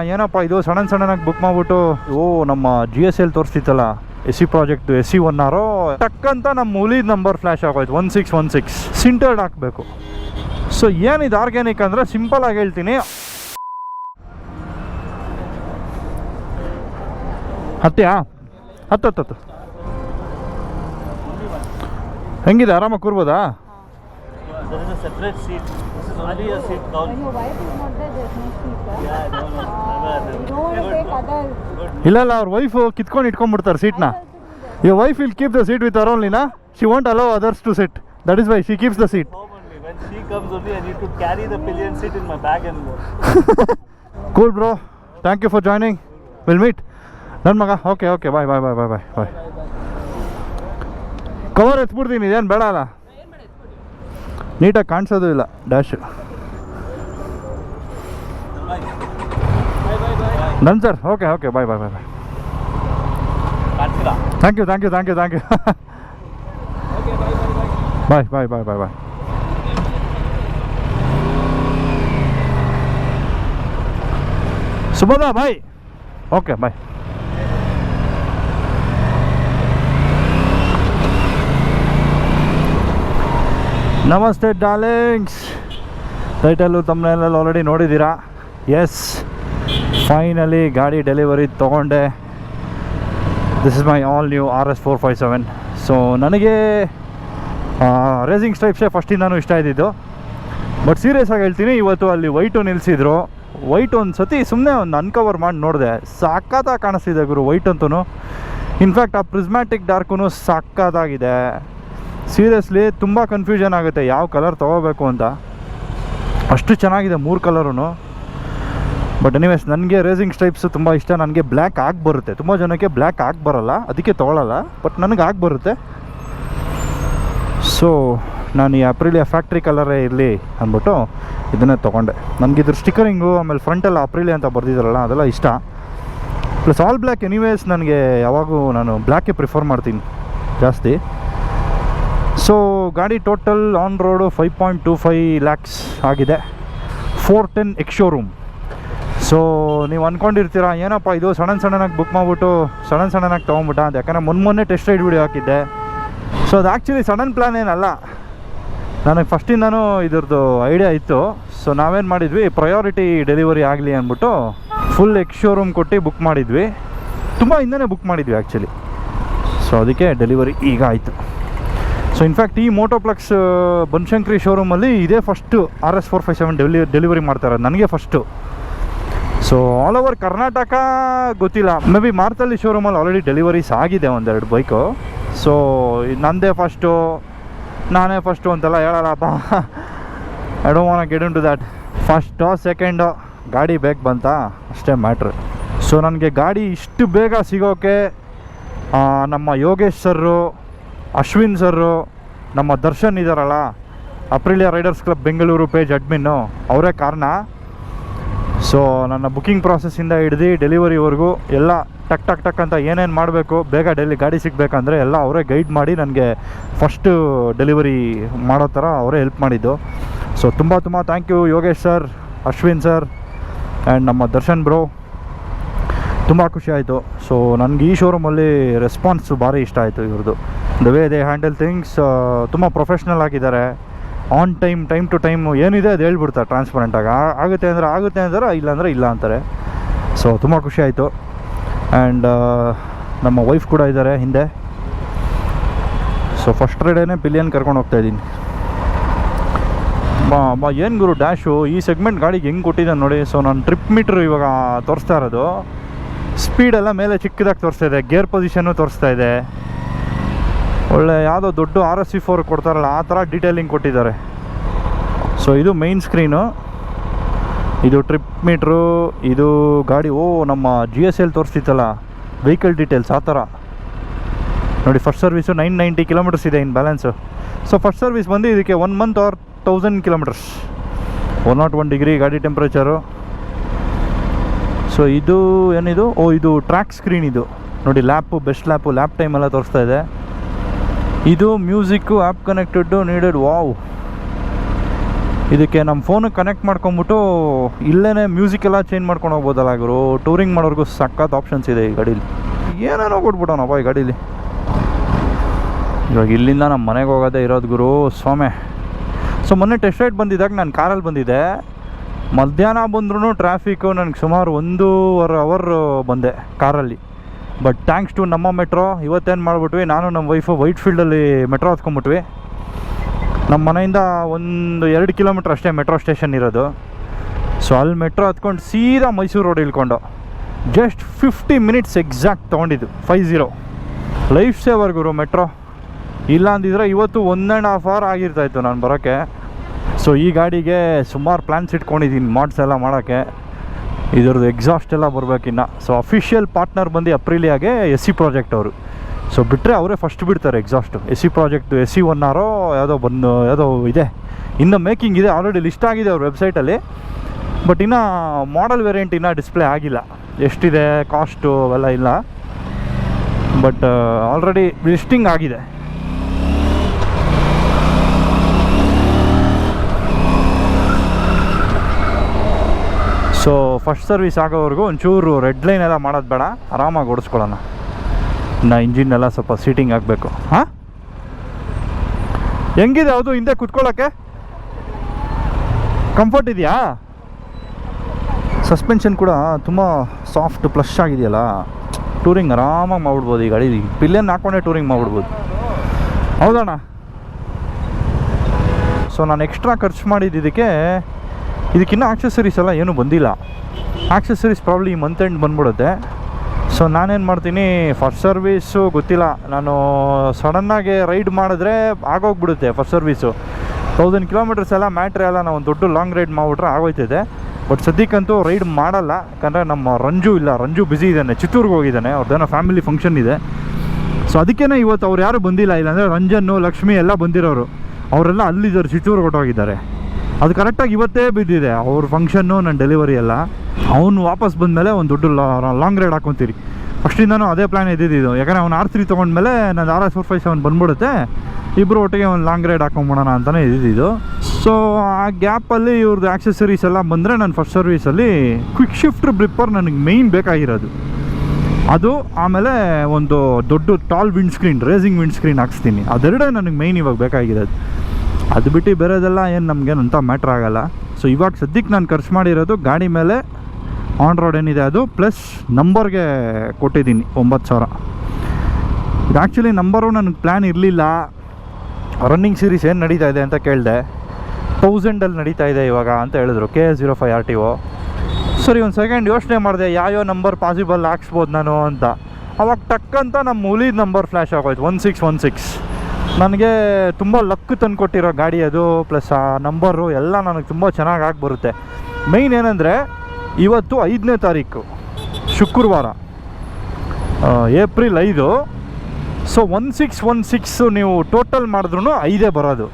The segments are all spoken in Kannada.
ಏನಪ್ಪ ಇದು ಸಡನ್ ಸಡನ್ನಾಗಿ ಬುಕ್ ಮಾಡ್ಬಿಟ್ಟು ಓ ನಮ್ಮ G S L ತೋರಿಸ್ತಿತ್ತಲ್ಲ S C project S C one ಆರೋ ಟಕ್ ಅಂತ ನಮ್ಮ ಮೂಲಿದ ನಂಬರ್ ಫ್ಲ್ಯಾಶ್ ಆಗೋಯ್ತು. One six one six sintered ಹಾಕಬೇಕು. ಸೊ ಏನಿದು ಆರ್ಗ್ಯಾನಿಕ್ ಅಂದರೆ ಸಿಂಪಲ್ ಆಗಿ ಹೇಳ್ತೀನಿ. ಹತ್ಯಾ? ಹತ್ತು ಹತ್ತು ಹತ್ತು. ಹೆಂಗಿದೆ? ಆರಾಮಾಗಿ ಕೂರ್ಬೋದಾ? There ಇಲ್ಲ ಇಲ್ಲ ಅವ್ರ ವೈಫ್ ಕಿತ್ಕೊಂಡು ಇಟ್ಕೊಂಡ್ ಬಿಡ್ತಾರೆ ಸೀಟ್ನ yo wife will keep the seat with hour ಓನ್ಲಿನ she want allow others to sit that is why she keeps the seat cool bro thank you for joining will meet ನನ್ನ ಮಗ okay okay bye bye bye bye bye bye cover ಎತ್ಬಿಡ್ತೀನಿ ಇದೇನು ಬೇಡ ಅಲ್ಲ. ನೀಟಾಗಿ ಕಾಣಿಸೋದು ಇಲ್ಲ ಡ್ಯಾಶು ನನ್ sir okay okay bye bye bye bye thank you thank you thank you thank you bye bye bye bye bye Subodh bye okay bye ನಮಸ್ತೆ ಡಾರ್ಲಿಂಗ್ಸ್ ಟೈಟಲ್ಲು ತಮ್ಮನೆಲ್ಲ ಆಲ್ರೆಡಿ ನೋಡಿದ್ದೀರಾ ಎಸ್ ಫೈನಲಿ ಗಾಡಿ ಡೆಲಿವರಿ ತೊಗೊಂಡೆ. This is my all new R S four five seven so ನನಗೆ ರೇಸಿಂಗ್ ಸ್ಟೈಪ್ಸೇ ಫಸ್ಟಿಂದನೂ ಇಷ್ಟ ಇದ್ದಿದ್ದು. ಬಟ್ ಸೀರಿಯಸ್ ಆಗಿ ಹೇಳ್ತೀನಿ, ಇವತ್ತು ಅಲ್ಲಿ ವೈಟು ನಿಲ್ಲಿಸಿದ್ರು ವೈಟ್ ಒಂದು ಸತಿ ಸುಮ್ಮನೆ ಒಂದು ಅನ್ಕವರ್ ಮಾಡಿ ನೋಡಿದೆ. ಸಖತ್ತಾಗಿ ಕಾಣಿಸ್ತಿದೆ ಗುರು ವೈಟ್ ಅಂತೂ ಇನ್ಫ್ಯಾಕ್ಟ್ ಆ ಪ್ರಿಸ್ಮ್ಯಾಟಿಕ್ ಡಾರ್ಕು ಸಕ್ಕತ್ತಾಗಿದೆ ಸೀರಿಯಸ್ಲಿ ತುಂಬ ಕನ್ಫ್ಯೂಷನ್ ಆಗುತ್ತೆ. ಯಾವ ಕಲರ್ ತೊಗೋಬೇಕು ಅಂತ. ಅಷ್ಟು ಚೆನ್ನಾಗಿದೆ ಮೂರು ಕಲರೂ ಬಟ್ ಎನಿವೇಸ್ ನನಗೆ ರೇಸಿಂಗ್ ಸ್ಟೈಪ್ಸ್ ತುಂಬ ಇಷ್ಟ. ನನಗೆ ಬ್ಲ್ಯಾಕ್ ಆಗಿ ಬರುತ್ತೆ. ತುಂಬ ಜನಕ್ಕೆ ಬ್ಲ್ಯಾಕ್ ಆಗಿ ಬರಲ್ಲ. ಅದಕ್ಕೆ ತೊಗೊಳಲ್ಲ. ಬಟ್ ನನಗೆ ಆಗಿ ಬರುತ್ತೆ. ಸೊ ನಾನು ಈ ಅಪ್ರಿಲಿಯ ಫ್ಯಾಕ್ಟ್ರಿ ಕಲರೇ ಇರಲಿ ಅಂದ್ಬಿಟ್ಟು ಇದನ್ನೇ ತೊಗೊಂಡೆ. ನನಗೆ ಇದ್ರ ಸ್ಟಿಕರಿಂಗು ಆಮೇಲೆ ಫ್ರಂಟಲ್ಲಿ ಅಪ್ರಿಲಿ ಅಂತ ಬರ್ದಿದ್ದಾರಲ್ಲ ಅದೆಲ್ಲ ಇಷ್ಟ. ಪ್ಲಸ್ ಆಲ್ ಬ್ಲ್ಯಾಕ್ ಎನಿವೇಸ್ ನನಗೆ ಯಾವಾಗೂ ನಾನು ಬ್ಲ್ಯಾಕೇ ಪ್ರಿಫರ್ ಮಾಡ್ತೀನಿ. ಜಾಸ್ತಿ. ಸೊ ಗಾಡಿ total on road five point two five lakhs ಆಗಿದೆ. Four ten ex showroom so ನೀವು ಅಂದ್ಕೊಂಡಿರ್ತೀರ ಏನಪ್ಪ ಇದು ಸಡನ್ ಸಡನ್ನಾಗಿ ಬುಕ್ ಮಾಡಿಬಿಟ್ಟು ಸಡನ್ ಸಡನ್ನಾಗಿ ತೊಗೊಂಬಿಟ್ಟ ಅಂತ. ಯಾಕಂದರೆ ಮೊನ್ನೆ ಮೊನ್ನೆ ಟೆಸ್ಟ್ ರೈಡ್ ವಿಡಿಯೋ ಹಾಕಿದ್ದೆ. ಸೊ ಅದು ಆ್ಯಕ್ಚುಲಿ ಸಡನ್ ಪ್ಲ್ಯಾನ್ ಏನಲ್ಲ. ನನಗೆ ಫಸ್ಟಿಂದನೂ ಇದ್ರದ್ದು ಐಡಿಯಾ ಇತ್ತು. ಸೊ ನಾವೇನು ಮಾಡಿದ್ವಿ ಪ್ರಯಾರಿಟಿ ಡೆಲಿವರಿ ಆಗಲಿ ಅಂದ್ಬಿಟ್ಟು ಫುಲ್ ಎಕ್ಸ್ ಶೋರೂಮ್ ಕೊಟ್ಟು ಬುಕ್ ಮಾಡಿದ್ವಿ. ತುಂಬ ಹಿಂದೆ ಬುಕ್ ಮಾಡಿದ್ವಿ ಆ್ಯಕ್ಚುಲಿ ಸೊ ಅದಕ್ಕೆ ಡೆಲಿವರಿ ಈಗ ಆಯಿತು. ಸೊ ಇನ್ಫ್ಯಾಕ್ಟ್ ಈ ಮೋಟೋಪ್ಲಕ್ಸ್ ಬನಶಂಕರಿ ಶೋರೂಮಲ್ಲಿ ಇದೇ first R S four five seven deli delivery ಮಾಡ್ತಾರೆ ನನಗೆ first so all over Karnataka ಗೊತ್ತಿಲ್ಲ. ಮೇ ಬಿ ಮಾರ್ತಲ್ಲಿ ಶೋರೂಮಲ್ಲಿ ಆಲ್ರೆಡಿ ಡೆಲಿವರೀಸ್ ಆಗಿದೆ ಒಂದೆರಡು ಬೈಕು ಸೊ ನಂದೇ ಫಸ್ಟು ನಾನೇ ಫಸ್ಟು ಅಂತೆಲ್ಲ ಹೇಳಲ್ಲಪ್ಪ. I don't want get into that ಫಸ್ಟೋ ಸೆಕೆಂಡೋ ಗಾಡಿ ಬೇಗ ಬಂತಾ? ಅಷ್ಟೇ ಮ್ಯಾಟ್ರ್ ಸೊ ನನಗೆ ಗಾಡಿ ಇಷ್ಟು ಬೇಗ ಸಿಗೋಕ್ಕೆ ನಮ್ಮ ಯೋಗೇಶ್ ಸರ್ರು, ಅಶ್ವಿನ್ ಸರ್ರು, ನಮ್ಮ ದರ್ಶನ್ ಇದ್ದಾರಲ್ಲ Aprilia riders club Bengaluru page admin ಅವರೇ ಕಾರಣ. ಸೊ ನನ್ನ ಬುಕ್ಕಿಂಗ್ ಪ್ರಾಸೆಸ್ಸಿಂದ ಹಿಡ್ದು ಡೆಲಿವರಿವರೆಗೂ ಎಲ್ಲ ಟಕ್ ಟಕ್ ಟಕ್ ಅಂತ ಏನೇನು ಮಾಡಬೇಕು, ಬೇಗ ಡೆಲಿ ಗಾಡಿ ಸಿಗಬೇಕಂದ್ರೆ ಎಲ್ಲ ಅವರೇ ಗೈಡ್ ಮಾಡಿ ನನಗೆ ಫಸ್ಟು ಡೆಲಿವರಿ ಮಾಡೋ ಥರ ಅವರೇ ಹೆಲ್ಪ್ ಮಾಡಿದ್ದು. ಸೊ ತುಂಬ ತುಂಬ thank you Yogesh sir Ashwin sir and ನಮ್ಮ ದರ್ಶನ್ ಬ್ರೋ ತುಂಬ ಖುಷಿ ಆಯಿತು. ಸೊ ನನಗೆ ಈ ಶೋರೂಮಲ್ಲಿ ರೆಸ್ಪಾನ್ಸ್ ಭಾರಿ ಇಷ್ಟ ಆಯಿತು ಇವ್ರದ್ದು the way they handle things ತುಂಬ ಪ್ರೊಫೆಷ್ನಲ್ ಆಗಿದ್ದಾರೆ. On time time to time ಏನಿದೆ ಅದು ಹೇಳ್ಬಿಡ್ತಾರೆ ಟ್ರಾನ್ಸ್ಪರೆಂಟಾಗಿ ಆಗುತ್ತೆ ಅಂದರೆ ಆಗುತ್ತೆ ಅಂದರೆ ಇಲ್ಲಾಂದರೆ ಇಲ್ಲ ಅಂತಾರೆ. ಸೊ ತುಂಬ ಖುಷಿ ಆಯಿತು. ಆ್ಯಂಡ್ ನಮ್ಮ ವೈಫ್ ಕೂಡ ಇದ್ದಾರೆ ಹಿಂದೆ. ಸೊ ಫಸ್ಟ್ ರೈಡೇನೆ ಪಿಲಿಯನ್ ಕರ್ಕೊಂಡು ಹೋಗ್ತಾ ಇದ್ದೀನಿ. ಬಾ ಬಾ, ಏನು ಗುರು ಡ್ಯಾಶು ಈ ಸೆಗ್ಮೆಂಟ್ ಗಾಡಿಗೆ ಹೆಂಗೆ ಕೊಟ್ಟಿದ್ದಾನೆ ನೋಡಿ. ಸೊ ನಾನು ಟ್ರಿಪ್ ಮೀಟ್ರ್ ಇವಾಗ ತೋರಿಸ್ತಾ ಇರೋದು. ಸ್ಪೀಡೆಲ್ಲ ಮೇಲೆ ಚಿಕ್ಕದಾಗಿ ತೋರಿಸ್ತಾ ಇದೆ. ಗೇರ್ ಪೊಸಿಷನ್ನು ತೋರಿಸ್ತಾ ಇದೆ. ಒಳ್ಳೆ ಯಾವುದೋ ದೊಡ್ಡ ಆರ್ ಎಸ್ ಸಿ ಫೋರ್ ಕೊಡ್ತಾರಲ್ಲ, ಆ ಥರ ಡೀಟೇಲಿಂಗ್ ಕೊಟ್ಟಿದ್ದಾರೆ. ಸೊ ಇದು ಮೈನ್ ಸ್ಕ್ರೀನು ಇದು ಟ್ರಿಪ್ ಮೀಟ್ರು ಇದು ಗಾಡಿ, ಓ, ನಮ್ಮ ಜಿ ಎಸ್ ಎಲ್ ತೋರಿಸ್ತಿತ್ತಲ್ಲ ವೆಹಿಕಲ್ ಡೀಟೇಲ್ಸ್ ಆ ಥರ. ನೋಡಿ first service nine ninety kilometres ಇದೆ ಇನ್ನು ಬ್ಯಾಲೆನ್ಸು ಸೊ ಫಸ್ಟ್ ಸರ್ವಿಸ್ ಬಂದು ಇದಕ್ಕೆ one month or thousand kilometres one not one degree ಗಾಡಿ ಟೆಂಪ್ರೇಚರು ಸೊ ಇದು ಏನಿದು? ಓ, ಇದು ಟ್ರ್ಯಾಕ್ ಸ್ಕ್ರೀನ್ ಇದು. ನೋಡಿ ಲ್ಯಾಪು ಬೆಸ್ಟ್ ಲ್ಯಾಪು ಲ್ಯಾಪ್ ಟೈಮೆಲ್ಲ ತೋರಿಸ್ತಾ ಇದೆ. ಇದು music app connected needed wow. ಇದಕ್ಕೆ ನಮ್ಮ ಫೋನಿಗೆ ಕನೆಕ್ಟ್ ಮಾಡ್ಕೊಂಬಿಟ್ಟು ಇಲ್ಲೇ ಮ್ಯೂಸಿಕ್ ಎಲ್ಲ ಚೇಂಜ್ ಮಾಡ್ಕೊಂಡು ಹೋಗ್ಬೋದಲ್ಲ ಗುರು. ಟೂರಿಂಗ್ ಮಾಡೋರ್ಗೂ ಸಖತ್ ಆಪ್ಷನ್ಸ್ ಇದೆ ಈ ಗಾಡೀಲಿ. ಏನೇನೋ ಕೊಟ್ಬಿಟ್ಟವನಪ್ಪ ಈ ಗಾಡೀಲಿ. ಇವಾಗ ಇಲ್ಲಿಂದ ನಮ್ಮ ಮನೆಗೆ ಹೋಗೋದೇ ಇರೋದು ಗುರು, ಸ್ವಾಮಿ. ಸೊ ಮೊನ್ನೆ ಟೆಸ್ಟ್ ರೈಡ್ ಬಂದಿದ್ದಾಗ ನಾನು ಕಾರಲ್ಲಿ ಬಂದಿದ್ದೆ. ಮಧ್ಯಾಹ್ನ ಬಂದ್ರೂ ಟ್ರಾಫಿಕ್ಕು ನನಗೆ ಸುಮಾರು ಒಂದೂವರೆ ಅವರ್ ಬಂದೆ ಕಾರಲ್ಲಿ. ಬಟ್ ಥ್ಯಾಂಕ್ಸ್ ಟು ನಮ್ಮ ಮೆಟ್ರೋ ಇವತ್ತೇನು ಮಾಡಿಬಿಟ್ವಿ, ನಾನು ನಮ್ಮ ವೈಫು ವೈಟ್ ಫೀಲ್ಡಲ್ಲಿ ಮೆಟ್ರೋ ಹತ್ಕೊಂಬಿಟ್ವಿ ನಮ್ಮ ಮನೆಯಿಂದ ಒಂದು ಎರಡು ಕಿಲೋಮೀಟ್ರ್ ಅಷ್ಟೇ ಮೆಟ್ರೋ ಸ್ಟೇಷನ್ ಇರೋದು. ಸೊ ಅಲ್ಲಿ ಮೆಟ್ರೋ ಹತ್ಕೊಂಡು ಸೀದಾ ಮೈಸೂರು ರೋಡ್ ಇಳ್ಕೊಂಡು ಜಸ್ಟ್ ಫಿಫ್ಟಿ ಮಿನಿಟ್ಸ್ ಎಕ್ಸಾಕ್ಟ್ ತೊಗೊಂಡಿದ್ದು ಫೈವ್ ಝೀರೋ ಲೈಫ್ ಸೇವರ್ ಗುರು ಮೆಟ್ರೋ ಇಲ್ಲ ಅಂದಿದ್ರೆ ಇವತ್ತು ಒನ್ ಆ್ಯಂಡ್ ಹಾಫ್ ಅವರ್ ಆಗಿರ್ತಾಯಿತ್ತು ನಾನು ಬರೋಕ್ಕೆ ಸೊ ಈ ಗಾಡಿಗೆ ಸುಮಾರು ಪ್ಲ್ಯಾನ್ಸ್ ಇಟ್ಕೊಂಡಿದ್ದೀನಿ ಮಾಡ್ಸ್ ಎಲ್ಲ ಮಾಡೋಕ್ಕೆ. ಇದ್ರದ್ದು ಎಕ್ಸಾಸ್ಟ್ ಎಲ್ಲ ಬರಬೇಕಿನ್ನು ಸೊ ಅಫಿಷಿಯಲ್ ಪಾರ್ಟ್ನರ್ ಬಂದು ಅಪ್ರಿಲಿಯಾಗೆ ಎಸ್ ಸಿ ಪ್ರಾಜೆಕ್ಟ್ ಅವರು. ಸೊ ಬಿಟ್ಟರೆ ಅವರೇ ಫಸ್ಟ್ ಬಿಡ್ತಾರೆ exhaust S C project S C one ಆರೋ ಯಾವುದೋ ಬಂದು, ಯಾವುದೋ ಇದೆ. ಇನ್ನು ಮೇಕಿಂಗ್ ಇದೆ ಆಲ್ರೆಡಿ ಲಿಸ್ಟ್ ಆಗಿದೆ ಅವ್ರ ವೆಬ್ಸೈಟಲ್ಲಿ ಬಟ್ ಇನ್ನು ಮಾಡಲ್ ವೇರಿಯಂಟ್ ಇನ್ನೂ ಡಿಸ್ಪ್ಲೇ ಆಗಿಲ್ಲ. ಎಷ್ಟಿದೆ ಕಾಸ್ಟು ಅವೆಲ್ಲ ಇಲ್ಲ. ಬಟ್ ಆಲ್ರೆಡಿ ಲಿಸ್ಟಿಂಗ್ ಆಗಿದೆ. ಸೊ ಫಸ್ಟ್ ಸರ್ವಿಸ್ ಆಗೋವರೆಗೂ ಒಂಚೂರು ರೆಡ್ ಲೈನ್ ಎಲ್ಲ ಮಾಡೋದು ಬೇಡ. ಆರಾಮಾಗಿ ಓಡಿಸ್ಕೊಳ್ಳೋಣ. ಇನ್ನು ಇಂಜಿನ್ ಎಲ್ಲ ಸ್ವಲ್ಪ ಸೀಟಿಂಗ್ ಆಗಬೇಕು. ಹಾಂ? ಹೆಂಗಿದೆ ಅದು ಹಿಂದೆ ಕುತ್ಕೊಳ್ಳೋಕ್ಕೆ ಕಂಫರ್ಟ್ ಇದೆಯಾ? ಸಸ್ಪೆನ್ಷನ್ ಕೂಡ ತುಂಬ ಸಾಫ್ಟ್ ಪ್ಲಶ್ ಆಗಿದೆಯಲ್ಲ. ಟೂರಿಂಗ್ ಆರಾಮಾಗಿ ಮಾಡ್ಬಿಡ್ಬೋದು ಈ ಗಾಡಿ. ಪಿಲ್ಲನ್ ಹಾಕೊಂಡೆ ಟೂರಿಂಗ್ ಮಾಡ್ಬಿಡ್ಬೋದು ಹೌದಣ್ಣ? ಸೊ ನಾನು ಎಕ್ಸ್ಟ್ರಾ ಖರ್ಚು ಮಾಡಿದ್ದಕ್ಕೆ ಇದಕ್ಕಿನ್ನೂ ಆಕ್ಸೆಸರೀಸ್ ಎಲ್ಲ ಏನೂ ಬಂದಿಲ್ಲ. ಆಕ್ಸೆಸರೀಸ್ ಪ್ರಾಬ್ಲಿ ಈ ಮಂತ್ ಎಂಡ್ ಬಂದ್ಬಿಡುತ್ತೆ. ಸೊ ನಾನೇನು ಮಾಡ್ತೀನಿ ಫಸ್ಟ್ ಸರ್ವೀಸು ಗೊತ್ತಿಲ್ಲ. ನಾನು ಸಡನ್ನಾಗಿ ರೈಡ್ ಮಾಡಿದ್ರೆ ಆಗೋಗ್ಬಿಡುತ್ತೆ ಫಸ್ಟ್ ಸರ್ವೀಸು ತೌಸಂಡ್ ಕಿಲೋಮೀಟರ್ಸ್ ಎಲ್ಲ ಮ್ಯಾಟ್ರ್ ಎಲ್ಲ ನಾವು ಒಂದು ದೊಡ್ಡ ಲಾಂಗ್ ರೈಡ್ ಮಾಡಿಬಿಟ್ರೆ ಆಗೋಯ್ತದೆ. ಬಟ್ ಸದ್ಯಕ್ಕಂತೂ ರೈಡ್ ಮಾಡಲ್ಲ. ಯಾಕಂದರೆ ನಮ್ಮ ರಂಜು ಇಲ್ಲ. ರಂಜು ಬ್ಯುಸಿ ಇದ್ದಾನೆ. ಚಿತ್ತೂರಿಗೆ ಹೋಗಿದ್ದಾನೆ. ಅವ್ರದ್ದೇನೋ ಫ್ಯಾಮಿಲಿ ಫಂಕ್ಷನ್ ಇದೆ. ಸೊ ಅದಕ್ಕೇ ಇವತ್ತು ಅವ್ರು ಯಾರು ಬಂದಿಲ್ಲ. ಇಲ್ಲಾಂದರೆ ರಂಜನ್ನು, ಲಕ್ಷ್ಮಿ ಎಲ್ಲ ಬಂದಿರೋರು. ಅವರೆಲ್ಲ ಅಲ್ಲಿದ್ದಾರೆ ಚಿತ್ತೂರು ಹೊಟ್ಟೋಗಿದ್ದಾರೆ ಅದು ಕರೆಕ್ಟಾಗಿ ಇವತ್ತೇ ಬಿದ್ದಿದೆ. ಅವ್ರ ಫಂಕ್ಷನ್ನು ನನ್ನ ಡೆಲಿವರಿ ಎಲ್ಲ. ಅವನು ವಾಪಸ್ ಬಂದಮೇಲೆ ಒಂದು ದೊಡ್ಡ ಲಾಂಗ್ ರೈಡ್ ಹಾಕೊತೀರಿ. ಫಸ್ಟಿಂದನೂ ಅದೇ ಪ್ಲ್ಯಾನ್ ಇದ್ದಿದ್ದು ಯಾಕಂದರೆ ಅವ್ನು ಆರ್ ತ್ರೀ ತೊಗೊಂಡ್ಮೇಲೆ ನಾನು R S four five seven ಬಂದ್ಬಿಡುತ್ತೆ. ಇಬ್ಬರು ಒಟ್ಟಿಗೆ ಒಂದು ಲಾಂಗ್ ರೈಡ್ ಹಾಕೊಂಬಿಡೋಣ ಅಂತಲೇ ಇದ್ದಿದ್ದು ಸೊ ಆ ಗ್ಯಾಪಲ್ಲಿ ಇವ್ರದ್ದು ಆಕ್ಸೆಸರೀಸ್ ಎಲ್ಲ ಬಂದರೆ ನಾನು ಫಸ್ಟ್ ಸರ್ವೀಸಲ್ಲಿ ಕ್ವಿಕ್ ಶಿಫ್ಟ್ ಬ್ರಿಪ್ಪರ್ ನನಗೆ ಮೇಯ್ನ್ ಬೇಕಾಗಿರೋದು. ಅದು ಆಮೇಲೆ ಒಂದು ದೊಡ್ಡ tall windscreen racing windscreen ಹಾಕ್ಸ್ತೀನಿ. ಅದೆರಡೇ ನನಗೆ ಮೈನ್ ಇವಾಗ ಬೇಕಾಗಿರೋದು. ಅದು ಬಿಟ್ಟು ಬೇರೆದೆಲ್ಲ ಏನು ನಮಗೇನಂತ ಮ್ಯಾಟ್ರ್ ಆಗೋಲ್ಲ. ಸೊ ಇವಾಗ ಸದ್ಯಕ್ಕೆ ನಾನು ಖರ್ಚು ಮಾಡಿರೋದು ಗಾಡಿ ಮೇಲೆ ಆನ್ ರೋಡ್ ಏನಿದೆ ಅದು ಪ್ಲಸ್ ನಂಬರ್ಗೆ ಕೊಟ್ಟಿದ್ದೀನಿ ಒಂಬತ್ತು ಸಾವಿರ. ಇದು ಆ್ಯಕ್ಚುಲಿ ನಂಬರು ನನಗೆ ಪ್ಲ್ಯಾನ್ ಇರಲಿಲ್ಲ. ರನ್ನಿಂಗ್ ಸೀರೀಸ್ ಏನು ನಡೀತಾ ಇದೆ ಅಂತ ಕೇಳಿದೆ. ತೌಸಂಡಲ್ಲಿ ನಡೀತಾ ಇದೆ ಇವಾಗ ಅಂತ ಹೇಳಿದ್ರು K zero five R T O ಸರಿ, ಒಂದು ಸೆಕೆಂಡ್ ಯೋಚನೆ ಮಾಡಿದೆ, ಯಾವ್ಯಾವ ನಂಬರ್ ಪಾಸಿಬಲ್ ಹಾಕ್ಸ್ಬೋದು ನಾನು ಅಂತ. ಅವಾಗ ಟಕ್ ಅಂತ ನಮ್ಮ ಹುಲಿದ ನಂಬರ್ ಫ್ಲ್ಯಾಶ್ ಆಗೋಯ್ತು ಒನ್ ಸಿಕ್ಸ್ ಒನ್ ಸಿಕ್ಸ್ ನನಗೆ ತುಂಬ ಲಕ್ ತಂದುಕೊಟ್ಟಿರೋ ಗಾಡಿ ಅದು ಪ್ಲಸ್ ಆ ನಂಬರು ಎಲ್ಲ ನನಗೆ ತುಂಬ ಚೆನ್ನಾಗಿ ಆಗಿ ಬರುತ್ತೆ. ಮೈನ್ ಏನಂದರೆ, ಇವತ್ತು ಐದನೇ ತಾರೀಕು, ಶುಕ್ರವಾರ ಏಪ್ರಿಲ್ ಐದು. So one six one six ನೀವು ಟೋಟಲ್ ಮಾಡಿದ್ರೂ ಐದೇ ಬರೋದು.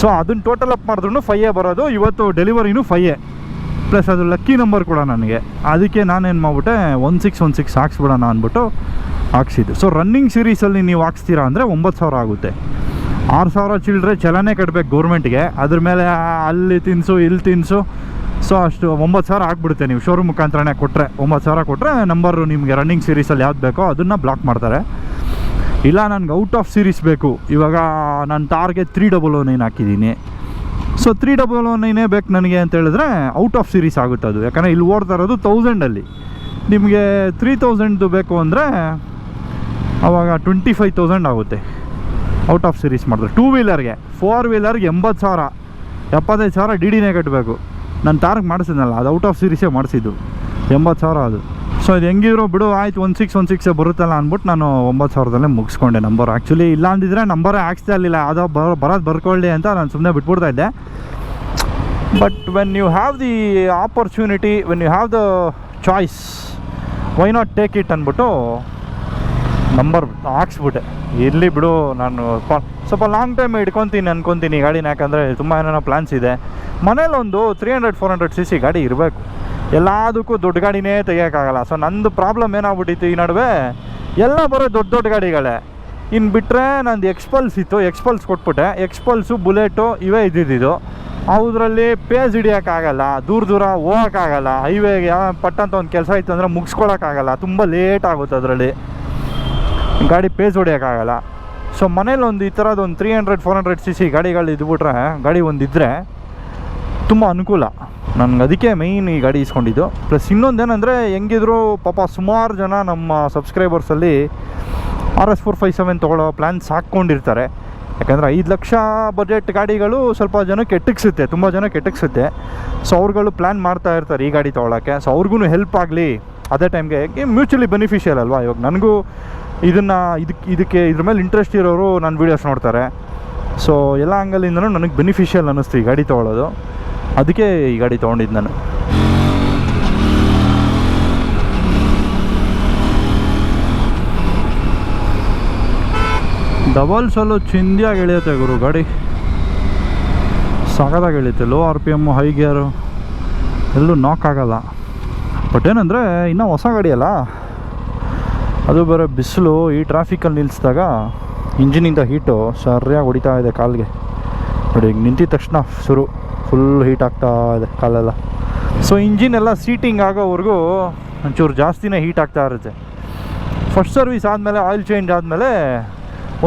ಸೊ ಅದನ್ನು ಟೋಟಲ್ ಅಪ್ ಮಾಡಿದ್ರೂ ಫೈಯೇ ಬರೋದು. ಇವತ್ತು ಡೆಲಿವರಿನೂ ಫೈಯೇ ಪ್ಲಸ್ ಅದು ಲಕ್ಕಿ ನಂಬರ್ ಕೂಡ ನನಗೆ. ಅದಕ್ಕೆ ನಾನೇನು ಮಾಡ್ಬಿಟ್ಟೆ ಒನ್ ಸಿಕ್ಸ್ ಒನ್ ಸಿಕ್ಸ್ ಹಾಕ್ಸ್ಬಿಡೋಣ ಅಂದ್ಬಿಟ್ಟು ಹಾಕ್ಸಿದ್ದು. ಸೊ ರನ್ನಿಂಗ್ ಸೀರೀಸಲ್ಲಿ ನೀವು ಹಾಕ್ಸ್ತೀರಾ ಅಂದರೆ ಒಂಬತ್ತು ಸಾವಿರ ಆಗುತ್ತೆ. ಆರು ಸಾವಿರ ಚಿಲ್ಲರೆ ಚಲನೆ ಕಟ್ಟಬೇಕು ಗೌರ್ಮೆಂಟ್ಗೆ. ಅದ್ರ ಮೇಲೆ ಅಲ್ಲಿ ತಿನ್ಸು, ಇಲ್ಲಿ ತಿನ್ಸು. ಸೊ ಅಷ್ಟು ಒಂಬತ್ತು ಸಾವಿರ ಆಗ್ಬಿಡುತ್ತೆ ನೀವು ಶೋರೂಮ್ ಮುಖಾಂತರನೇ ಕೊಟ್ಟರೆ ಒಂಬತ್ತು ಸಾವಿರ ಕೊಟ್ಟರೆ ನಂಬರು ನಿಮಗೆ ರನ್ನಿಂಗ್ ಸೀರೀಸಲ್ಲಿ ಯಾವ್ದು ಬೇಕೋ ಅದನ್ನು ಬ್ಲಾಕ್ ಮಾಡ್ತಾರೆ. ಇಲ್ಲ, ನನಗೆ ಔಟ್ ಆಫ್ ಸೀರೀಸ್ ಬೇಕು. ಇವಾಗ ನಾನು target three double O nine ಹಾಕಿದ್ದೀನಿ. ಸೊ ತ್ರೀ ಡಬಲ್ ಓ ನೈನೇ ಬೇಕು ನನಗೆ ಅಂತ ಹೇಳಿದ್ರೆ ಔಟ್ ಆಫ್ ಸೀರೀಸ್ ಆಗುತ್ತೆ ಅದು. ಯಾಕಂದರೆ ಇಲ್ಲಿ ಓಡ್ತಾ ಇರೋದು ತೌಸಂಡಲ್ಲಿ ನಿಮಗೆ ತ್ರೀ ತೌಸಂಡ್ದು ಬೇಕು ಅಂದರೆ ಅವಾಗ ಟ್ವೆಂಟಿ ಫೈವ್ ತೌಸಂಡ್ ಆಗುತ್ತೆ. ಔಟ್ ಆಫ್ ಸೀರೀಸ್ ಮಾಡಿದ್ರೆ. ಟೂ ವೀಲರ್ಗೆ ಫೋರ್ ವೀಲರ್ಗೆ ಎಂಬತ್ತು ಸಾವಿರ. ಎಪ್ಪತ್ತೈದು ಸಾವಿರ ಡಿ ಡಿನೇ ಕಟ್ಟಬೇಕು ನಾನು ತಾರ್ಗೆ ಮಾಡಿಸಿದ್ನಲ್ಲ, ಅದು ಔಟ್ ಆಫ್ ಸೀರೀಸೇ ಮಾಡಿಸಿದ್ದು. ಎಂಬತ್ತು ಸಾವಿರ ಅದು. ಸೊ ಇದು ಹೆಂಗಿದ್ರು ಬಿಡು, ಆಯ್ತು ಒನ್ ಸಿಕ್ಸ್ ಒನ್ ಸಿಕ್ಸೇ ಬರುತ್ತಲ್ಲ ಅಂದ್ಬಿಟ್ಟು ನಾನು ಒಂಬತ್ತು ಸಾವಿರದಲ್ಲೇ ಮುಗಿಸ್ಕೊಂಡೆ ನಂಬರ್ ಆ್ಯಕ್ಚುಲಿ ಇಲ್ಲ ಅಂದಿದ್ರೆ ನಂಬರೇ ಹಾಕ್ಸ್ತಾ ಇರಲಿಲ್ಲ. ಅದು ಬರೋ, ಬರೋದು ಬರ್ಕೊಳ್ಳಿ ಅಂತ ನಾನು ಸುಮ್ಮನೆ ಬಿಟ್ಬಿಡ್ತಾ ಇದ್ದೆ. But when you have the opportunity when you have the choice why not take it ಅಂದ್ಬಿಟ್ಟು ನಂಬರ್ ಹಾಕ್ಸ್ಬಿಟ್ಟೆ. ಇರಲಿ ಬಿಡು, ನಾನು ಸ್ವಲ್ಪ ಲಾಂಗ್ ಟೈಮ್ ಇಟ್ಕೊತೀನಿ ಅನ್ಕೊತೀನಿ ಗಾಡಿನ, ಯಾಕಂದರೆ ತುಂಬ ಏನೇನೋ ಪ್ಲ್ಯಾನ್ಸ್ ಇದೆ. ಮನೇಲೊಂದು three hundred four hundred C C ಗಾಡಿ ಇರಬೇಕು. ಎಲ್ಲದಕ್ಕೂ ದೊಡ್ಡ ಗಾಡಿನೇ ತೆಗಿಯೋಕ್ಕಾಗಲ್ಲ. ಸೊ ನಂದು ಪ್ರಾಬ್ಲಮ್ ಏನಾಗ್ಬಿಟ್ಟಿತ್ತು ಈ ನಡುವೆ? ಎಲ್ಲ ಬರೋ ದೊಡ್ಡ ದೊಡ್ಡ ಗಾಡಿಗಳೇ. ಇನ್ನು ಬಿಟ್ಟರೆ ನಂದು ಎಕ್ಸ್ಪಲ್ಸ್ ಇತ್ತು. ಎಕ್ಸ್ಪಲ್ಸ್ ಕೊಟ್ಬಿಟ್ಟೆ. ಎಕ್ಸ್ಪಲ್ಸು ಬುಲೆಟು ಇವೇ ಇದ್ದಿದ್ದು. ಅದರಲ್ಲಿ ಪೇಜ್ ಹಿಡಿಯೋಕ್ಕಾಗಲ್ಲ. ದೂರ ದೂರ ಹೋಗೋಕ್ಕಾಗಲ್ಲ. ಹೈವೇಗೆ ಪಟ್ಟಂತ ಒಂದು ಕೆಲಸ ಇತ್ತು ಅಂದರೆ ಮುಗಿಸ್ಕೊಳಕ್ಕಾಗಲ್ಲ. ತುಂಬ ಲೇಟ್ ಆಗುತ್ತೆ ಅದರಲ್ಲಿ. ಗಾಡಿ ಪೇಸ್ ಹೊಡಿಯೋಕ್ಕಾಗಲ್ಲ ಸೊ ಮನೇಲಿ ಒಂದು ಈ ಥರದ್ದು ಒಂದು three hundred four hundred C C ಗಾಡಿಗಳು ಇದ್ಬಿಟ್ರೆ, ಗಾಡಿ ಒಂದಿದ್ದರೆ ತುಂಬ ಅನುಕೂಲ. ನನಗೆ ಅದಕ್ಕೆ ಮೈನ್ ಈ ಗಾಡಿ ಇಸ್ಕೊಂಡಿದ್ದು. ಪ್ಲಸ್ ಇನ್ನೊಂದೇನೆಂದರೆ ಹೆಂಗಿದ್ರು ಪಾಪ ಸುಮಾರು ಜನ ನಮ್ಮ ಸಬ್ಸ್ಕ್ರೈಬರ್ಸಲ್ಲಿ R S four five seven ತೊಗೊಳ್ಳೋ ಪ್ಲ್ಯಾನ್ಸ್ ಹಾಕ್ಕೊಂಡಿರ್ತಾರೆ. ಯಾಕಂದರೆ ಐದು ಲಕ್ಷ ಬಜೆಟ್ ಗಾಡಿಗಳು ಸ್ವಲ್ಪ ಜನಕ್ಕೆ ಕೆಟ್ಟಕ್ಸುತ್ತೆ ತುಂಬ ಜನಕ್ಕೆ ಕೆಟ್ಟಕ್ಸುತ್ತೆ ಸೊ ಅವ್ರುಗಳು ಪ್ಲ್ಯಾನ್ ಮಾಡ್ತಾ ಇರ್ತಾರೆ ಈ ಗಾಡಿ ತೊಗೊಳಕ್ಕೆ. ಸೊ ಅವ್ರಿಗೂ ಹೆಲ್ಪ್ ಆಗಲಿ. ಅದೇ ಟೈಮ್ಗೆ ಮ್ಯೂಚುಲಿ ಬೆನಿಫಿಷಿಯಲ್ ಅಲ್ವಾ ಇವಾಗ? ನನಗೂ ಇದನ್ನು ಇದಕ್ಕೆ ಇದಕ್ಕೆ ಇದ್ರ ಮೇಲೆ ಇಂಟ್ರೆಸ್ಟ್ ಇರೋರು ನನ್ನ ವೀಡಿಯೋಸ್ ನೋಡ್ತಾರೆ. ಸೊ ಎಲ್ಲ ಆ್ಯಂಗಲಿಂದನೂ ನನಗೆ ಬೆನಿಫಿಷಿಯಲ್ ಅನ್ನಿಸ್ತು ಈ ಗಾಡಿ ತೊಗೊಳ್ಳೋದು ಅದಕ್ಕೆ ಈ ಗಾಡಿ ತೊಗೊಂಡಿದ್ದು ನಾನು. ಡಬಲ್ ಸಲು ಚಿಂದಿಯಾಗಿ ಎಳೆಯುತ್ತೆ ಗುರು ಗಾಡಿ. ಸಾಗದಾಗಿ ಎಳೆಯುತ್ತೆ low R P M high gear ಎಲ್ಲೂ ನಾಕ್ ಆಗಲ್ಲ. ಬಟ್ ಏನಂದರೆ, ಇನ್ನೂ ಹೊಸ ಗಾಡಿ ಅಲ್ಲ. ಅದು ಬರೋ ಬಿಸಿಲು ಈ ಟ್ರಾಫಿಕಲ್ಲಿ ನಿಲ್ಲಿಸಿದಾಗ ಇಂಜಿನಿಂದ ಹೀಟು ಸರಿಯಾಗಿ ಹೊಡಿತಾ ಇದೆ ಕಾಲಿಗೆ. ನೋಡಿ, ಈಗ ನಿಂತಿದ ತಕ್ಷಣ ಶುರು. ಫುಲ್ ಹೀಟ್ ಆಗ್ತಾ ಇದೆ ಕಾಲೆಲ್ಲ. ಸೊ ಇಂಜಿನ್ ಎಲ್ಲ ಸೀಟಿಂಗ್ ಆಗೋವರೆಗೂ ಒಂಚೂರು ಜಾಸ್ತಿನೇ ಹೀಟ್ ಆಗ್ತಾ ಇರುತ್ತೆ. ಫಸ್ಟ್ ಸರ್ವಿಸ್ ಆದಮೇಲೆ ಆಯಿಲ್ ಚೇಂಜ್ ಆದಮೇಲೆ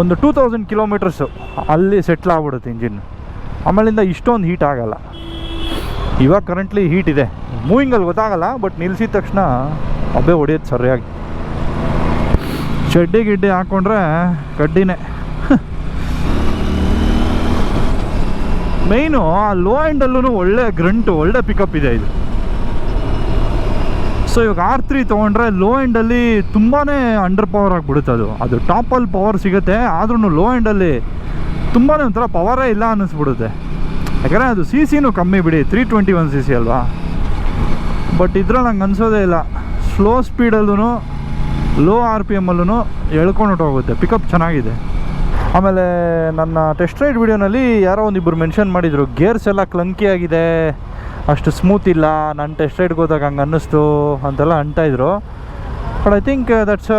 ಒಂದು ಟೂ ತೌಸಂಡ್ ಕಿಲೋಮೀಟರ್ಸು ಅಲ್ಲಿ ಸೆಟ್ಲ್ ಆಗ್ಬಿಡುತ್ತೆ ಇಂಜಿನ್ ಆಮೇಲಿಂದ ಇಷ್ಟೊಂದು ಹೀಟ್ ಆಗಲ್ಲ. ಇವಾಗ ಕರೆಂಟ್ಲಿ ಹೀಟ್ ಇದೆ. ಮೂವಿಂಗಲ್ಲಿ ಗೊತ್ತಾಗಲ್ಲ ಬಟ್ ನಿಲ್ಸಿದ ತಕ್ಷಣ, ಅಬ್ಬೆ ಹೊಡೆಯೋದು ಸರಿಯಾಗಿ. ಚಡ್ಡಿ ಗಿಡ್ಡಿ ಹಾಕ್ಕೊಂಡ್ರೆ ಕಡ್ಡಿನೇ. ಮೇಯ್ನು ಆ ಲೋ ಎಂಡಲ್ಲೂ ಒಳ್ಳೆ ಗ್ರಂಟು ಒಳ್ಳೆ ಪಿಕಪ್ ಇದೆ ಇದು. ಸೊ ಇವಾಗ ಆರ್ ತ್ರೀ ತೊಗೊಂಡ್ರೆ ಲೋ ಎಂಡಲ್ಲಿ ತುಂಬಾ ಅಂಡರ್ ಪವರ್ ಆಗಿಬಿಡುತ್ತೆ ಅದು. ಅದು ಟಾಪಲ್ಲಿ ಪವರ್ ಸಿಗುತ್ತೆ ಆದ್ರೂ ಲೋ ಎಂಡಲ್ಲಿ ತುಂಬಾ ಒಂಥರ ಪವರೇ ಇಲ್ಲ ಅನ್ನಿಸ್ಬಿಡುತ್ತೆ. ಯಾಕಂದರೆ ಅದು ಸಿ ಸಿನೂ ಕಮ್ಮಿ ಬಿಡಿ three twenty one C C ಅಲ್ವಾ? ಬಟ್ ಇದ್ರಲ್ಲಿ ನಂಗೆ ಅನಿಸೋದೇ ಇಲ್ಲ. ಸ್ಲೋ ಸ್ಪೀಡಲ್ಲೂ ಲೋ ಆರ್ ಪಿ ಎಮ್ಮಲ್ಲೂ ಎಳ್ಕೊಂಡು ಹೋಗುತ್ತೆ ಪಿಕಪ್ ಚೆನ್ನಾಗಿದೆ. ಆಮೇಲೆ ನನ್ನ ಟೆಸ್ಟ್ ರೈಡ್ ವಿಡಿಯೋನಲ್ಲಿ ಯಾರೋ ಒಂದಿಬ್ಬರು ಮೆನ್ಷನ್ ಮಾಡಿದರು. ಗೇರ್ಸ್ ಎಲ್ಲ ಕ್ಲಂಕಿ ಆಗಿದೆ. ಅಷ್ಟು ಸ್ಮೂತ್ ಇಲ್ಲ. ನಾನು ಟೆಸ್ಟ್ ರೈಡ್ಗೆ ಹೋದಾಗ ಹಂಗೆ ಅನ್ನಿಸ್ತು ಅಂತೆಲ್ಲ ಅಂಟಾಯಿದ್ರು but I think that's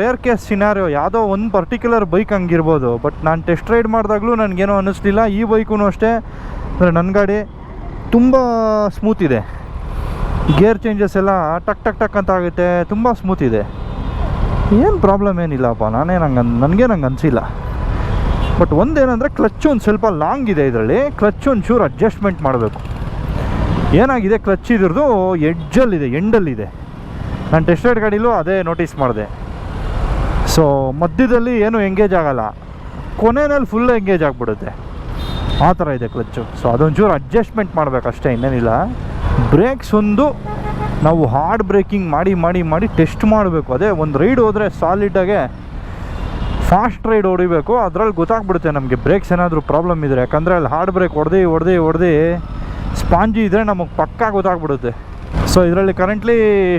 rare case scenario ಯಾವುದೋ ಒಂದು ಪರ್ಟಿಕ್ಯುಲರ್ ಬೈಕ್ ಹಂಗಿರ್ಬೋದು ಬಟ್ ನಾನು ಟೆಸ್ಟ್ ರೈಡ್ ಮಾಡಿದಾಗಲೂ ನನಗೇನೋ ಅನ್ನಿಸ್ಲಿಲ್ಲ. ಈ ಬೈಕೂ ಅಷ್ಟೇ. ಅಂದರೆ ನನ್ನ ಗಾಡಿ ತುಂಬ ಸ್ಮೂತ್ ಇದೆ. ಗೇರ್ ಚೇಂಜಸ್ ಎಲ್ಲ ಟಕ್ ಟಕ್ ಟಕ್ ಅಂತ ಆಗುತ್ತೆ. ತುಂಬ ಸ್ಮೂತ್ ಇದೆ. ಏನು ಪ್ರಾಬ್ಲಮ್ ಏನಿಲ್ಲಪ್ಪ, ನಾನೇ ನಂಗೆ ನನಗೆ ನಂಗೆ ಅನಿಸಿಲ್ಲ. ಬಟ್ ಒಂದೇನಂದರೆ ಕ್ಲಚ್ ಒಂದು ಸ್ವಲ್ಪ ಲಾಂಗ್ ಇದೆ ಇದರಲ್ಲಿ ಕ್ಲಚ್ ಒಂದು ಚೂರು ಅಡ್ಜಸ್ಟ್ಮೆಂಟ್ ಮಾಡಬೇಕು. ಏನಾಗಿದೆ ಕ್ಲಚ್ ಇದ್ರದ್ದು ಎಡ್ಜಲ್ಲಿದೆ ಎಂಡಲ್ಲಿದೆ ನಾನು ಟೆಸ್ಟ್ ರೈಡ್ ಗಾಡಿಲೂ ಅದೇ ನೋಟಿಸ್ ಮಾಡಿದೆ. ಸೊ ಮಧ್ಯದಲ್ಲಿ ಏನು ಎಂಗೇಜ್ ಆಗೋಲ್ಲ. ಕೊನೆಯಲ್ಲಿ ಫುಲ್ ಎಂಗೇಜ್ ಆಗಿಬಿಡುತ್ತೆ. ಆ ಥರ ಇದೆ ಕ್ಲಚ್ಚು ಸೊ ಅದೊಂಚೂರು ಅಡ್ಜಸ್ಟ್ಮೆಂಟ್ ಮಾಡಬೇಕಷ್ಟೇ, ಇನ್ನೇನಿಲ್ಲ. ಬ್ರೇಕ್ಸ್ ಒಂದು ನಾವು ಹಾರ್ಡ್ ಬ್ರೇಕಿಂಗ್ ಮಾಡಿ ಮಾಡಿ ಮಾಡಿ ಟೆಸ್ಟ್ ಮಾಡಬೇಕು. ಅದೇ ಒಂದು ರೈಡ್ ಹೋದರೆ ಸಾಲಿಡಾಗೆ ಫಾಸ್ಟ್ ರೈಡ್ ಹೊಡಿಬೇಕು. ಅದರಲ್ಲಿ ಗೊತ್ತಾಗ್ಬಿಡುತ್ತೆ ನಮಗೆ ಬ್ರೇಕ್ಸ್ ಏನಾದರೂ ಪ್ರಾಬ್ಲಮ್ ಇದ್ದರೆ ಯಾಕಂದರೆ ಅಲ್ಲಿ ಹಾರ್ಡ್ ಬ್ರೇಕ್ ಹೊಡೆದು ಹೊಡೆದು ಹೊಡೆದು ಸ್ಪಾಂಜಿ ಇದ್ದರೆ ನಮಗೆ ಪಕ್ಕಾ ಗೊತ್ತಾಗ್ಬಿಡುತ್ತೆ. ಸೊ ಇದರಲ್ಲಿ ಕರೆಂಟ್ಲಿ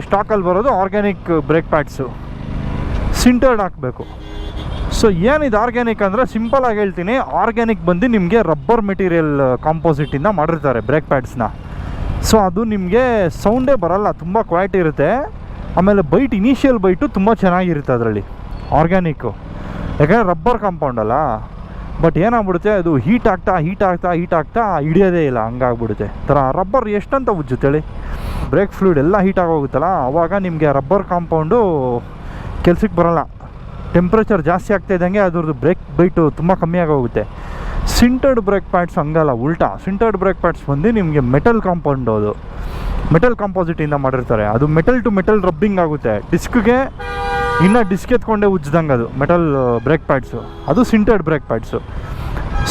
ಸ್ಟಾಕಲ್ಲಿ ಬರೋದು ಆರ್ಗ್ಯಾನಿಕ್ ಬ್ರೇಕ್ ಪ್ಯಾಡ್ಸು ಸಿಂಟರ್ಡ್ ಹಾಕಬೇಕು. ಸೊ ಏನಿದು ಆರ್ಗ್ಯಾನಿಕ್ ಅಂದರೆ ಸಿಂಪಲಾಗಿ ಹೇಳ್ತೀನಿ. ಆರ್ಗ್ಯಾನಿಕ್ ಬಂದು ನಿಮಗೆ ರಬ್ಬರ್ ಮೆಟೀರಿಯಲ್ ಕಾಂಪೋಸಿಟಿಂದ ಮಾಡಿರ್ತಾರೆ ಬ್ರೇಕ್ ಪ್ಯಾಡ್ಸ್ನ ಸೊ ಅದು ನಿಮಗೆ ಸೌಂಡೇ ಬರಲ್ಲ, ತುಂಬ ಕ್ವಾಲಿಟಿ ಇರುತ್ತೆ. ಆಮೇಲೆ ಬೈಟ್ ಇನಿಷಿಯಲ್ ಬೈಟು ತುಂಬ ಚೆನ್ನಾಗಿರುತ್ತೆ ಅದರಲ್ಲಿ. ಆರ್ಗ್ಯಾನಿಕ್ಕು ಯಾಕಂದರೆ ರಬ್ಬರ್ ಕಾಂಪೌಂಡ್ ಅಲ್ಲ. ಬಟ್ ಏನಾಗ್ಬಿಡುತ್ತೆ, ಅದು ಹೀಟ್ ಆಗ್ತಾ ಹೀಟ್ ಆಗ್ತಾ ಹೀಟ್ ಆಗ್ತಾ ಹಿಡಿಯೋದೇ ಇಲ್ಲ, ಹಂಗಾಗ್ಬಿಡುತ್ತೆ. ಥರ ರಬ್ಬರ್ ಎಷ್ಟಂತ ಉಜ್ಜುತ್ತೆ ಹೇಳಿ? ಬ್ರೇಕ್ ಫ್ಲೂಯಿಡ್ ಎಲ್ಲ ಹೀಟ್ ಆಗೋಗುತ್ತಲ್ಲ ಆವಾಗ ನಿಮಗೆ ರಬ್ಬರ್ ಕಾಂಪೌಂಡು ಕೆಲ್ಸಕ್ಕೆ ಬರೋಲ್ಲ. ಟೆಂಪ್ರೇಚರ್ ಜಾಸ್ತಿ ಆಗ್ತಾ ಇದ್ದಂಗೆ ಅದ್ರದ್ದು ಬ್ರೇಕ್ ಬೈಟು ತುಂಬ ಕಮ್ಮಿ ಆಗೋಗುತ್ತೆ. ಸಿಂಟರ್ಡ್ ಬ್ರೇಕ್ ಪ್ಯಾಡ್ಸ್ ಹಂಗಲ್ಲ, ಉಲ್ಟಾ. ಸಿಂಟರ್ಡ್ ಬ್ರೇಕ್ ಪ್ಯಾಡ್ಸ್ ಬಂದು ನಿಮಗೆ ಮೆಟಲ್ ಕಾಂಪೌಂಡ್ ಅದು. ಮೆಟಲ್ ಕಾಂಪೋಸಿಟಿಂದ ಮಾಡಿರ್ತಾರೆ. ಅದು ಮೆಟಲ್ ಟು ಮೆಟಲ್ ರಬ್ಬಿಂಗ್ ಆಗುತ್ತೆ. ಡಿಸ್ಕ್ಗೆ ಇನ್ನೂ ಡಿಸ್ಕ್ ಎತ್ಕೊಂಡೇ ಉಜ್ದಂಗೆ ಅದು ಮೆಟಲ್ ಬ್ರೇಕ್ ಪ್ಯಾಡ್ಸು. ಅದು ಸಿಂಟರ್ಡ್ ಬ್ರೇಕ್ ಪ್ಯಾಡ್ಸು.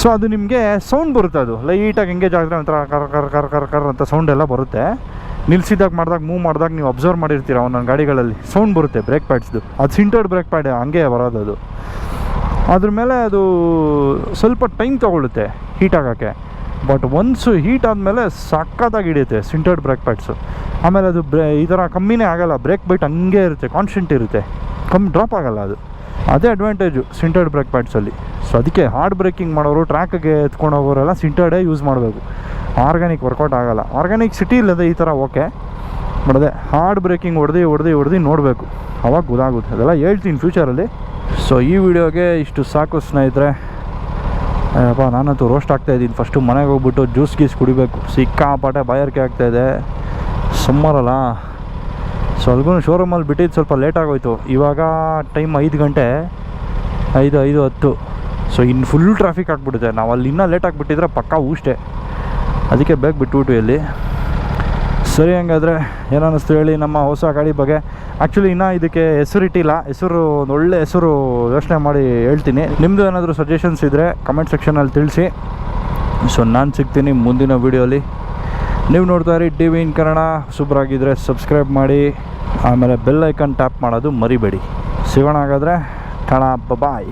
ಸೊ ಅದು ನಿಮಗೆ ಸೌಂಡ್ ಬರುತ್ತೆ ಅದು. ಲೈಟಾಗಿ ಎಂಗೇಜ್ ಆದರೆ ಒಂಥರ ಕರ್ ಕರ್ ಕರ್ ಕರ್ ಕರ್ ಅಂತ ಸೌಂಡ್ ಎಲ್ಲ ಬರುತ್ತೆ. ನಿಲ್ಸಿದಾಗ ಮಾಡಿದಾಗ, ಮೂವ್ ಮಾಡಿದಾಗ ನೀವು ಅಬ್ಸರ್ವ್ ಮಾಡಿರ್ತೀರ ಒಂದೊಂದು ಗಾಡಿಗಳಲ್ಲಿ. ಸೌಂಡ್ ಬರುತ್ತೆ ಬ್ರೇಕ್ ಪ್ಯಾಡ್ಸ್ದು. ಅದು ಸಿಂಟರ್ಡ್ ಬ್ರೇಕ್ ಪ್ಯಾಡ್ ಹಂಗೆ ಬರೋದು ಅದು. ಅದ್ರ ಮೇಲೆ ಅದು ಸ್ವಲ್ಪ ಟೈಮ್ ತೊಗೊಳುತ್ತೆ ಹೀಟ್ ಆಗೋಕ್ಕೆ. ಬಟ್ ಒನ್ಸು ಹೀಟ್ ಆದಮೇಲೆ ಸಕ್ಕತ್ತಾಗಿ ಹಿಡಿಯುತ್ತೆ ಸಿಂಟರ್ಡ್ ಬ್ರೇಕ್ ಪ್ಯಾಡ್ಸು ಆಮೇಲೆ ಅದು ಬ್ರೇ, ಈ ಥರ ಕಮ್ಮಿನೇ ಆಗೋಲ್ಲ. ಬ್ರೇಕ್ ಬೈಟ್ ಹಂಗೆ ಇರುತ್ತೆ ಕಾನ್ಸ್ಟೆಂಟ್ ಇರುತ್ತೆ. ಕಮ್ಮಿ ಡ್ರಾಪ್ ಆಗಲ್ಲ ಅದು. ಅದೇ ಅಡ್ವಾಂಟೇಜು ಸಿಂಟರ್ಡ್ ಬ್ರೇಕ್ ಪ್ಯಾಡ್ಸಲ್ಲಿ ಸೊ ಅದಕ್ಕೆ ಹಾರ್ಡ್ ಬ್ರೇಕಿಂಗ್ ಮಾಡೋರು ಟ್ರ್ಯಾಕ್ಗೆ ಎತ್ಕೊಂಡು ಹೋಗೋರೆಲ್ಲ ಸಿಂಟರ್ಡೇ ಯೂಸ್ ಮಾಡಬೇಕು. ಆರ್ಗ್ಯಾನಿಕ್ ವರ್ಕೌಟ್ ಆಗೋಲ್ಲ. ಆರ್ಗ್ಯಾನಿಕ್ ಸಿಟಿ ಇಲ್ಲದೆ ಈ ಥರ ಓಕೆ ಅದೇ ಹಾರ್ಡ್ ಬ್ರೇಕಿಂಗ್ ಹೊಡೆದು ಹೊಡೆದು ಹೊಡೆದು ನೋಡಬೇಕು. ಅವಾಗ ಗೊತ್ತಾಗುತ್ತೆ. ಅದೆಲ್ಲ ಹೇಳ್ತೀನಿ ಫ್ಯೂಚರಲ್ಲಿ ಸೊ ಈ ವಿಡಿಯೋಗೆ ಇಷ್ಟು ಸಾಕು ಸ್ನೇಹಿತರೆ. ಅಪ್ಪ ನಾನಂತೂ ರೋಸ್ಟ್ ಆಗ್ತಾ ಇದ್ದೀನಿ. ಫಸ್ಟು ಮನೆಗೆ ಹೋಗ್ಬಿಟ್ಟು ಜ್ಯೂಸ್ ಗೀಸ್ ಕುಡಿಬೇಕು. ಸಿಕ್ಕಾಪಾಟೆ ಬಾಯಾರಿಕೆ ಆಗ್ತಾಯಿದೆ ಸಮ್ಮರಲ್ಲ ಸೊ ಅಲ್ಗೂ ಶೋರೂಮಲ್ಲಿ ಬಿಟ್ಟಿದ್ದು ಸ್ವಲ್ಪ ಲೇಟ್ ಆಗೋಯ್ತು. ಇವಾಗ ಟೈಮ್ ಐದು ಗಂಟೆ. ಐದು ಐದು ಹತ್ತು. ಸೊ ಇನ್ನು ಫುಲ್ ಟ್ರಾಫಿಕ್ ಆಗಿಬಿಡುತ್ತೆ. ನಾವು ಅಲ್ಲಿ ಇನ್ನೂ ಲೇಟ್ ಆಗಿಬಿಟ್ಟಿದ್ರೆ ಪಕ್ಕಾ ಊಷ್ಟೆ. ಅದಕ್ಕೆ ಬೇಗ ಬಿಟ್ಬಿಟ್ಟು ಇಲ್ಲಿ ಸರಿ, ಹಂಗಾದರೆ ಏನನ್ನಿಸ್ತು ಹೇಳಿ ನಮ್ಮ ಹೊಸ ಗಾಡಿ ಬಗ್ಗೆ. ಆ್ಯಕ್ಚುಲಿ ಇನ್ನೂ ಇದಕ್ಕೆ ಹೆಸರು ಇಟ್ಟಿಲ್ಲ. ಹೆಸರು ಒಳ್ಳೆ ಹೆಸರು ಯೋಚನೆ ಮಾಡಿ ಹೇಳ್ತೀನಿ. ನಿಮ್ಮದು ಏನಾದರೂ ಸಜೆಷನ್ಸ್ ಇದ್ದರೆ ಕಮೆಂಟ್ ಸೆಕ್ಷನಲ್ಲಿ ತಿಳಿಸಿ. ಸೊ ನಾನು ಸಿಗ್ತೀನಿ ಮುಂದಿನ ವೀಡಿಯೋಲಿ ನೀವು ನೋಡ್ತಾ ಇರಿ ಟಿ ವಿ ಇನ್ ಕನ್ನಡ. ಸೂಪರಾಗಿದ್ದರೆ ಸಬ್ಸ್ಕ್ರೈಬ್ ಮಾಡಿ. ಆಮೇಲೆ ಬೆಲ್ ಐಕನ್ ಟ್ಯಾಪ್ ಮಾಡೋದು ಮರಿಬೇಡಿ. ಸಿಗೋಣ ಹಾಗಾದರೆ. ಕಣ ಬಾಯ್